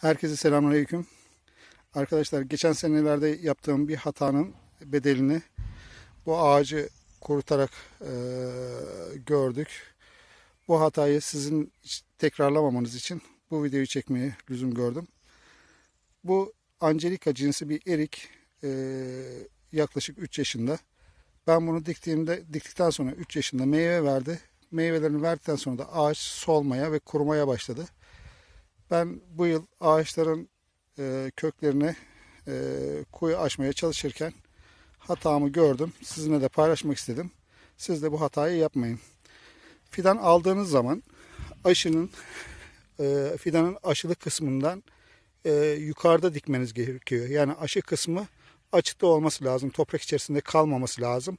Herkese selamünaleyküm. Arkadaşlar geçen senelerde yaptığım bir hatanın bedelini bu ağacı kurutarak eee, gördük. Bu hatayı sizin tekrarlamamanız için bu videoyu çekmeye lüzum gördüm. Bu Angelika cinsi bir erik eee, yaklaşık 3 yaşında. Ben bunu diktiğimde diktikten sonra 3 yaşında meyve verdi. Meyvelerini verdikten sonra da ağaç solmaya ve kurumaya başladı. Ben bu yıl ağaçların e, köklerine e, kuyu açmaya çalışırken hatamı gördüm. Sizinle de paylaşmak istedim. Siz de bu hatayı yapmayın. Fidan aldığınız zaman aşının e, fidanın aşılı kısmından e, yukarıda dikmeniz gerekiyor. Yani aşı kısmı açıkta olması lazım. Toprak içerisinde kalmaması lazım.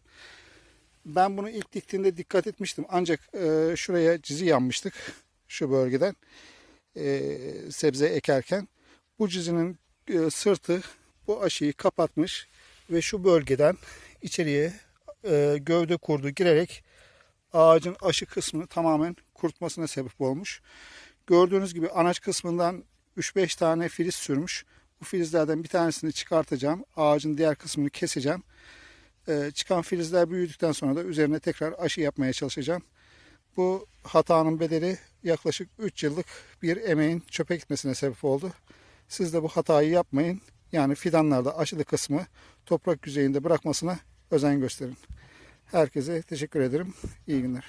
Ben bunu ilk diktiğimde dikkat etmiştim. Ancak e, şuraya cizi yanmıştık. Şu bölgeden e, sebze ekerken bu cizinin e, sırtı bu aşıyı kapatmış ve şu bölgeden içeriye e, gövde kurdu girerek ağacın aşı kısmını tamamen kurutmasına sebep olmuş. Gördüğünüz gibi anaç kısmından 3-5 tane filiz sürmüş. Bu filizlerden bir tanesini çıkartacağım. Ağacın diğer kısmını keseceğim. E, çıkan filizler büyüdükten sonra da üzerine tekrar aşı yapmaya çalışacağım. Bu hatanın bedeli yaklaşık 3 yıllık bir emeğin çöpe gitmesine sebep oldu. Siz de bu hatayı yapmayın. Yani fidanlarda aşılı kısmı toprak yüzeyinde bırakmasına özen gösterin. Herkese teşekkür ederim. İyi günler.